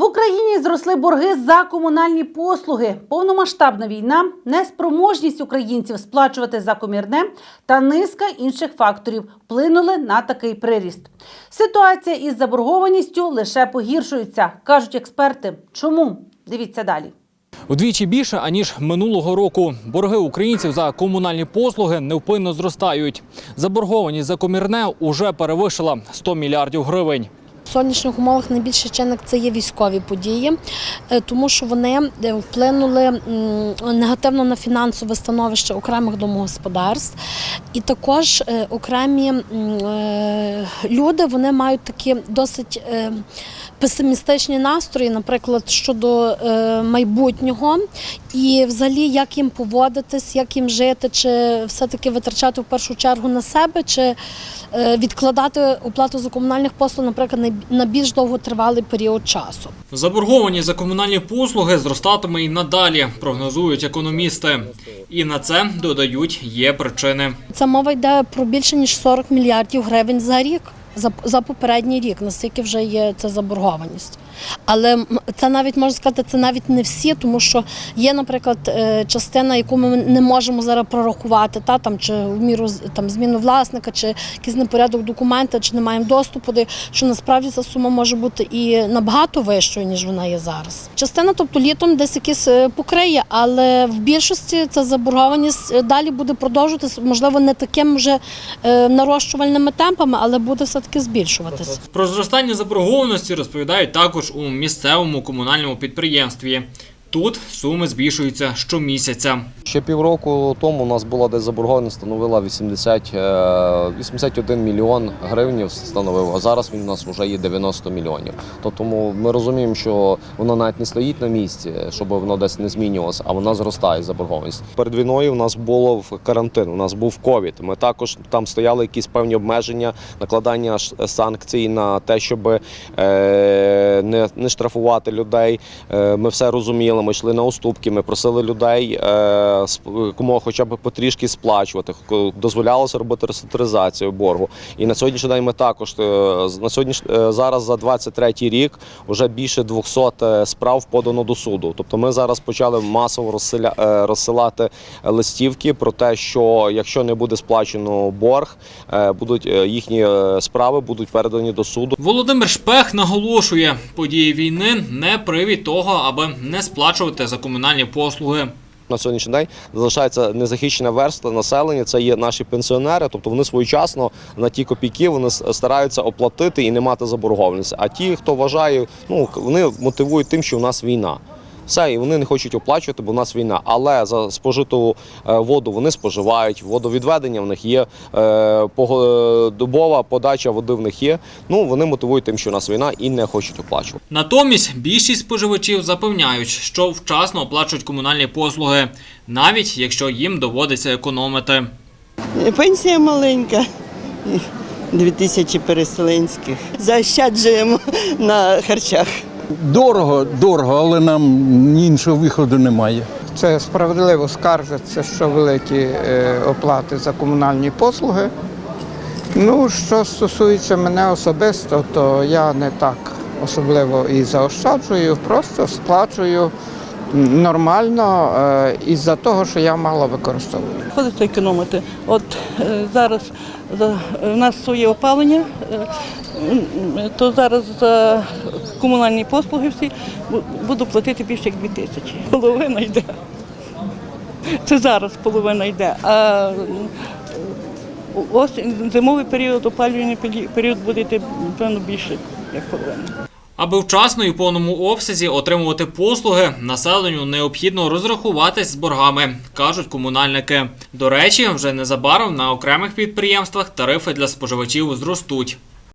В Україні зросли борги за комунальні послуги. Повномасштабна війна, неспроможність українців сплачувати за комірне та низка інших факторів вплинули на такий приріст. Ситуація із заборгованістю лише погіршується, кажуть експерти. Чому? Дивіться далі. Удвічі більше аніж минулого року. Борги українців за комунальні послуги невпинно зростають. Заборгованість за комірне уже перевищила 100 мільярдів гривень. Сьогоднішніх умовах найбільший чинник це є військові події, е, тому що вони е, вплинули негативно на фінансове становище окремих домогосподарств. І також е, окремі люди вони мають такі досить песимістичні настрої, наприклад, щодо майбутнього, і взагалі як їм поводитись, як їм жити, чи все-таки витрачати в першу чергу на себе, чи відкладати оплату за комунальних послуг, наприклад, на- на більш довготривалий період часу. Заборгованість за комунальні послуги зростатиме і надалі, прогнозують економісти. І на це додають є причини. Це мова йде про більше ніж 40 мільярдів гривень за рік. За, за попередній рік, наскільки вже є ця заборгованість. Але це навіть можна сказати, це навіть не всі, тому що є, наприклад, е, частина, яку ми не можемо зараз прорахувати, та там чи в міру там зміну власника, чи якийсь непорядок документа, чи не маємо доступу, до що насправді ця сума може бути і набагато вищою, ніж вона є зараз. Частина, тобто літом десь якісь е, покриє, але в більшості ця заборгованість е, далі буде продовжуватися, можливо, не такими вже нарощувальними темпами, але буде все-таки збільшуватися. Про зростання заборгованості розповідають також у місцевому комунальному підприємстві. Тут суми збільшуються щомісяця. Ще півроку тому у нас була десь заборгованість, становила 80, е, 81 мільйон гривень становив, а зараз він у нас вже є 90 мільйонів. То тому ми розуміємо, що воно навіть не стоїть на місці, щоб воно десь не змінювалося, а вона зростає заборгованість. Перед війною у нас було в карантин, у нас був ковід. Ми також там стояли якісь певні обмеження, накладання санкцій на те, щоб е, не, не штрафувати людей. Е, Ми все розуміли. Ми йшли на уступки. Ми просили людей е, кому хоча б потрішки сплачувати. Дозволялося робити реструктуризацію боргу. І на сьогоднішній день ми також е, на сьогодні зараз за 23 рік вже більше 200 е, справ подано до суду. Тобто ми зараз почали масово е, розсилати листівки про те, що якщо не буде сплачено борг, е, будуть е, їхні е, справи будуть передані до суду. Володимир Шпех наголошує, події війни не привід того, аби не сплачувати за комунальні послуги. На сьогоднішній день залишається незахищена верста населення. Це є наші пенсіонери, тобто вони своєчасно на ті копійки вони стараються оплатити і не мати заборгованості. А ті, хто вважає, ну вони мотивують тим, що у нас війна. Все, і вони не хочуть оплачувати, бо у нас війна. Але за спожиту е, воду вони споживають, водовідведення в них є, е, погодобова подача води в них є. Ну вони мотивують тим, що у нас війна і не хочуть оплачувати. Натомість більшість споживачів запевняють, що вчасно оплачують комунальні послуги, навіть якщо їм доводиться економити. Пенсія маленька, 2000 переселенських. Заощаджуємо на харчах. Дорого, дорого, але нам іншого виходу немає. Це справедливо скаржаться, що великі е, оплати за комунальні послуги. Ну, що стосується мене особисто, то я не так особливо і заощаджую, просто сплачую нормально е, із-за того, що я мало використовую. Ходиться економити. От е, зараз за, у нас своє опалення, е, то зараз за комунальні послуги всі бу- буду платити більше як дві тисячі. Половина йде. Це зараз половина йде. А ось зимовий період, опалювальний період буде йти, напевно, більше, як половина. Аби вчасно і в повному обсязі отримувати послуги, населенню необхідно розрахуватись з боргами, кажуть комунальники. До речі, вже незабаром на окремих підприємствах тарифи для споживачів зростуть.